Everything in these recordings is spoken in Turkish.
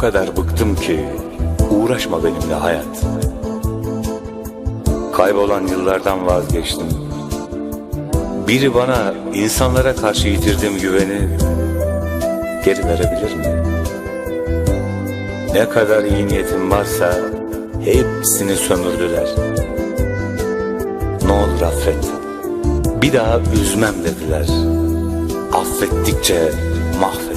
Kadar bıktım ki uğraşma benimle hayat. Kaybolan yıllardan vazgeçtim. Biri bana insanlara karşı yitirdiğim güveni geri verebilir mi? Ne kadar iyi niyetim varsa hepsini sömürdüler. Ne olur affet. Bir daha üzmem dediler. Affettikçe mahvettiler.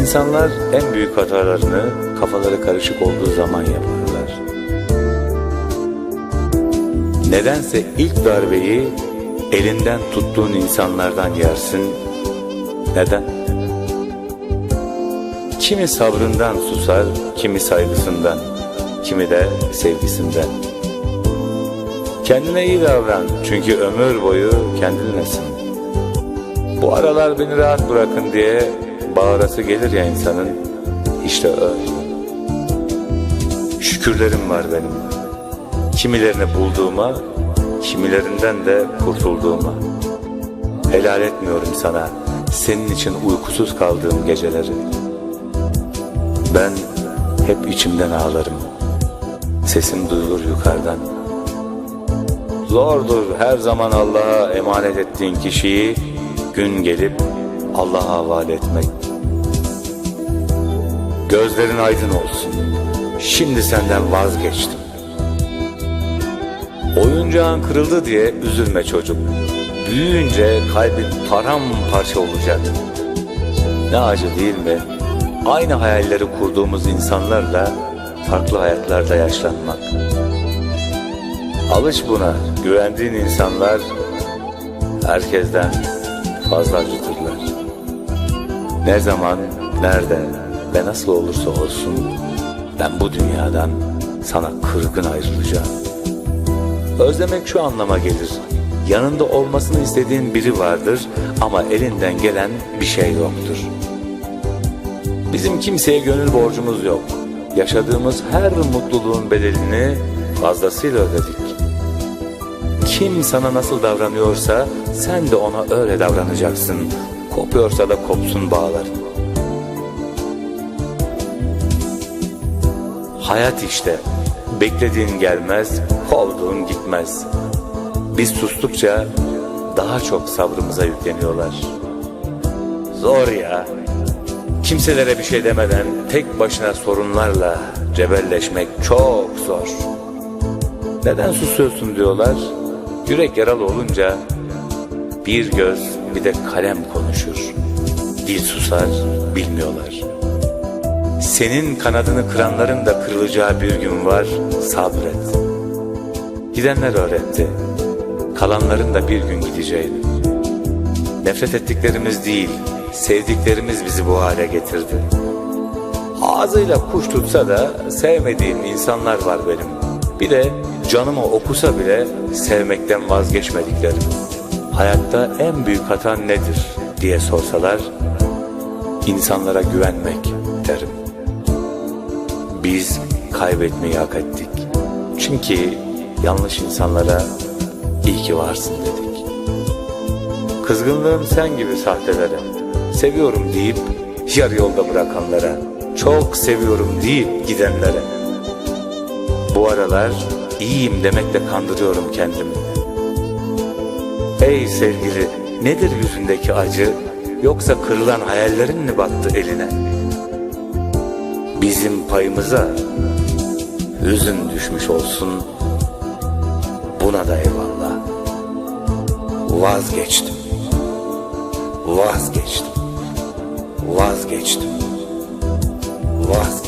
İnsanlar en büyük hatalarını kafaları karışık olduğu zaman yaparlar. Nedense ilk darbeyi elinden tuttuğun insanlardan yersin. Neden? Kimi sabrından susar, kimi saygısından, kimi de sevgisinden. Kendine iyi davran çünkü ömür boyu kendinlesin. Bu aralar beni rahat bırakın diye bağırası gelir ya insanın. İşte öyle. Şükürlerim var benim. Kimilerini bulduğuma, kimilerinden de kurtulduğuma. Helal etmiyorum sana senin için uykusuz kaldığım geceleri. Ben hep içimden ağlarım. Sesim duyulur yukarıdan. Zordur her zaman Allah'a emanet ettiğin kişiyi gün gelip Allah'a havale etmek. Gözlerin aydın olsun. Şimdi senden vazgeçtim. Oyuncağın kırıldı diye üzülme çocuk. Büyüyünce kalbin paramparça olacak. Ne acı değil mi? Aynı hayalleri kurduğumuz insanlarla farklı hayatlarda yaşlanmak. Alış buna. Güvendiğin insanlar herkesten fazla acıtırlar. Ne zaman, nerede ve nasıl olursa olsun ben bu dünyadan sana kırgın ayrılacağım. Özlemek şu anlama gelir. Yanında olmasını istediğin biri vardır ama elinden gelen bir şey yoktur. Bizim kimseye gönül borcumuz yok. Yaşadığımız her mutluluğun bedelini fazlasıyla ödedik. Kim sana nasıl davranıyorsa sen de ona öyle davranacaksın. Kopuyorsa da kopsun bağların. Hayat işte. Beklediğin gelmez, kovduğun gitmez. Biz sustukça daha çok sabrımıza yükleniyorlar. Zor ya. Kimselere bir şey demeden tek başına sorunlarla cebelleşmek çok zor. Neden susuyorsun diyorlar. Yürek yaralı olunca bir göz bir de kalem konuşur. Dil susar bilmiyorlar. Senin kanadını kıranların da kırılacağı bir gün var sabret. Gidenler öğretti. Kalanların da bir gün gideceğini. Nefret ettiklerimiz değil, sevdiklerimiz bizi bu hale getirdi. Ağzıyla kuş tutsa da sevmediğim insanlar var benim. Bir de canımı okusa bile sevmekten vazgeçmediklerim. Hayatta en büyük hata nedir diye sorsalar, insanlara güvenmek derim. Biz kaybetmeyi hak ettik. Çünkü yanlış insanlara iyi ki varsın dedik. Kızgınlığım sen gibi sahtelere, seviyorum deyip yarı yolda bırakanlara, çok seviyorum deyip gidenlere. Bu aralar iyiyim demekle kandırıyorum kendimi. Ey sevgili, nedir yüzündeki acı? Yoksa kırılan hayallerin mi battı eline? Bizim payımıza hüzün düşmüş olsun. Buna da eyvallah. Vazgeçtim. Vazgeçtim. Vazgeçtim. Vazgeçtim.